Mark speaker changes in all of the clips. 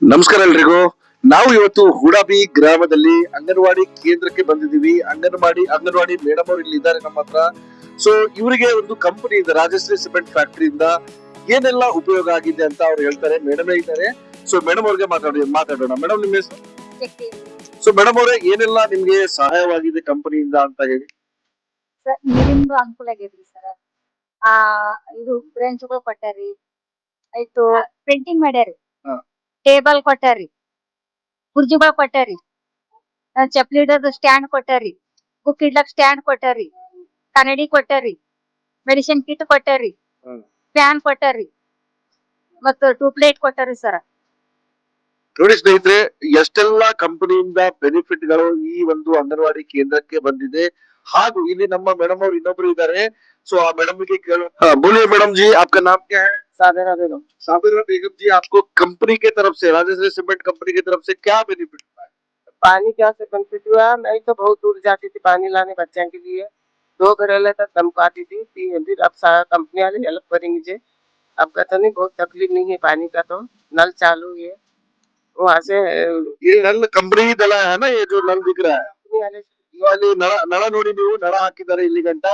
Speaker 1: ನಮಸ್ಕಾರ ಎಲ್ರಿಗೂ. ನಾವು ಇವತ್ತು ಹುಡಾಬಿ ಗ್ರಾಮದಲ್ಲಿ ಅಂಗನವಾಡಿ ಕೇಂದ್ರಕ್ಕೆ ಬಂದಿದ್ದೀವಿ. ಅಂಗನವಾಡಿ ಅಂಗನವಾಡಿ ಮೇಡಮ್ ಅವರು ಇಲ್ಲಿ ಇದ್ದಾರೆ ನಮ್ಮ ಹತ್ರ. ಸೊ ಇವರಿಗೆ ಒಂದು ಕಂಪನಿ ಇದೆ ರಾಜಶ್ರೀ ಸಿಮೆಂಟ್ ಫ್ಯಾಕ್ಟರಿಯಿಂದ ಏನೆಲ್ಲ ಉಪಯೋಗ ಆಗಿದೆ ಅಂತ ಅವ್ರು ಹೇಳ್ತಾರೆ. ಮೇಡಮೇ ಇದ್ದಾರೆ ಸೊ ಮೇಡಮ್ ಅವ್ರಿಗೆ ಮಾತಾಡಿ ಮಾತಾಡೋಣ. ಮೇಡಮ್ ನಿಮ್ಮ ಹೆಸರು? ಸೊ ಮೇಡಮ್ ಅವರೇ ಏನೆಲ್ಲ ನಿಮ್ಗೆ ಸಹಾಯವಾಗಿದೆ ಕಂಪನಿಯಿಂದ ಅಂತ ಹೇಳಿ?
Speaker 2: ನೀರಿಂದು ಅನುಕೂಲ ಆಗೈತ್ರಿ ಸರ್. ಆ ಇದು ಬ್ರೆಂಚ್ಗಳು ಕೊಟ್ಟಾರಿ. ಆಯ್ತು ಪೇಂಟಿಂಗ್ ಮಾಡ್ಯಾರಿ. ಟೇಬಲ್ ಕೊಟ್ಟಾರಿ. ಕುರ್ಜಿಗಳು ಕೊಟ್ಟಾರಿ. ಚಪ್ಲಿ ಇಡೋದು ಸ್ಟ್ಯಾಂಡ್ ಕೊಟ್ಟಾರಿ. ಬುಕ್ ಇಡ್ಲಕ್ ಸ್ಟ್ಯಾಂಡ್ ಕೊಟ್ಟಾರಿ. ಕನ್ನಡಿ ಕೊಟ್ಟಾರಿ. ಮೆಡಿಸಿನ್ ಕಿಟ್ ಕೊಟ್ಟಾರಿ. ಫ್ಯಾನ್ ಕೊಟ್ಟಾರಿ. ಮತ್ತು ಟ್ಯೂಬ್ಲೈಟ್ ಕೊಟ್ಟಾರಿ ಸರ್
Speaker 1: ನೋಡಿ ಸ್ನೇಹಿತರೆ ಎಷ್ಟೆಲ್ಲಾ ಕಂಪನಿಯಿಂದ ಬೆನಿಫಿಟ್ಗಳು ಈ ಒಂದು ಅಂಗನವಾಡಿ ಕೇಂದ್ರಕ್ಕೆ ಬಂದಿದೆ. ಹಾಗೂ ಇಲ್ಲಿ ನಮ್ಮ ಮೇಡಮ್ ಅವರು ಇನ್ನೊಬ್ರು ಇದ್ದಾರೆ ಸೊ ಆ ಮೇಡಮ್ ಗೆ ಕೇಳೋ बोलिए मैडम जी आपका नाम क्या है
Speaker 3: साधना बेगम
Speaker 1: साबिरा बेगम जी आपको कंपनी के तरफ से राजश्री सीमेंट कंपनी की तरफ से क्या बेनिफिट
Speaker 3: पानी क्या से बेनिफिट हुआ मैं तो बहुत दूर जाती थी पानी लाने बच्चों के लिए दो घरेले तक धमकाती थी ती- फिर अब सारा कंपनी वाले हेल्प करेंगे मुझे अब का तो नहीं बहुत तकलीफ नहीं है पानी का तो नल चालू है वहाँ से अ,
Speaker 1: ये नल कंपनी ही डला है ना ये जो नल दिख रहा है
Speaker 3: कंपनी वाले
Speaker 1: ಅಲ್ಲಿ ನಳ ನಳ ನೋಡಿ ನೀವು ನಳ ಹಾಕಿದ್ದಾರೆ ಇಲ್ಲಿ ಗಂಟ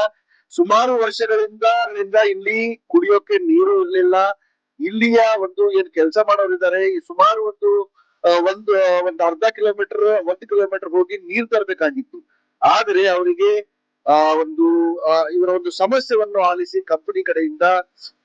Speaker 1: ಸುಮಾರು ವರ್ಷಗಳಿಂದ ಗಳಿಂದ ಇಲ್ಲಿ ಕುಡಿಯೋಕೆ ನೀರು ಇರಲಿಲ್ಲ. ಇಲ್ಲಿಯ ಒಂದು ಏನ್ ಕೆಲಸ ಮಾಡೋರಿದ್ದಾರೆ ಸುಮಾರು ಒಂದು ಒಂದು ಒಂದು ಅರ್ಧ ಕಿಲೋಮೀಟರ್, ಒಂದ್ ಕಿಲೋಮೀಟರ್ ಹೋಗಿ ನೀರ್ ತರಬೇಕಾಗಿತ್ತು. ಆದ್ರೆ ಅವರಿಗೆ, ಆ, ಒಂದು ಇವರ ಒಂದು ಸಮಸ್ಯೆಯನ್ನು ಆಲಿಸಿ ಕಂಪನಿ ಕಡೆಯಿಂದ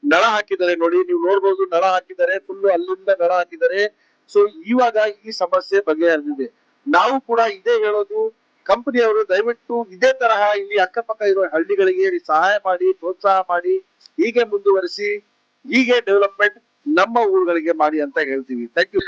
Speaker 1: ನಳ ಹಾಕಿದ್ದಾರೆ ನೋಡಿ. ನೀವು ನೋಡ್ಬೋದು ನಳ ಹಾಕಿದ್ದಾರೆ ಫುಲ್ ಅಲ್ಲಿಂದ ನಳ ಹಾಕಿದ್ದಾರೆ. ಸೊ ಇವಾಗ ಈ ಸಮಸ್ಯೆ ಬಗೆಹರಿದಿದೆ. ನಾವು ಕೂಡ ಇದೇ ಹೇಳೋದು ಕಂಪನಿಯವರು ದಯವಿಟ್ಟು ಇದೇ ತರಹ ಇಲ್ಲಿ ಅಕ್ಕಪಕ್ಕ ಇರುವ ಹಳ್ಳಿಗಳಿಗೆ ಸಹಾಯ ಮಾಡಿ, ಪ್ರೋತ್ಸಾಹ ಮಾಡಿ, ಹೀಗೆ ಮುಂದುವರಿಸಿ, ಹೀಗೆ ಡೆವಲಪ್ಮೆಂಟ್ ನಮ್ಮ ಊರುಗಳಿಗೆ ಮಾಡಿ ಅಂತ ಹೇಳ್ತೀವಿ. Thank you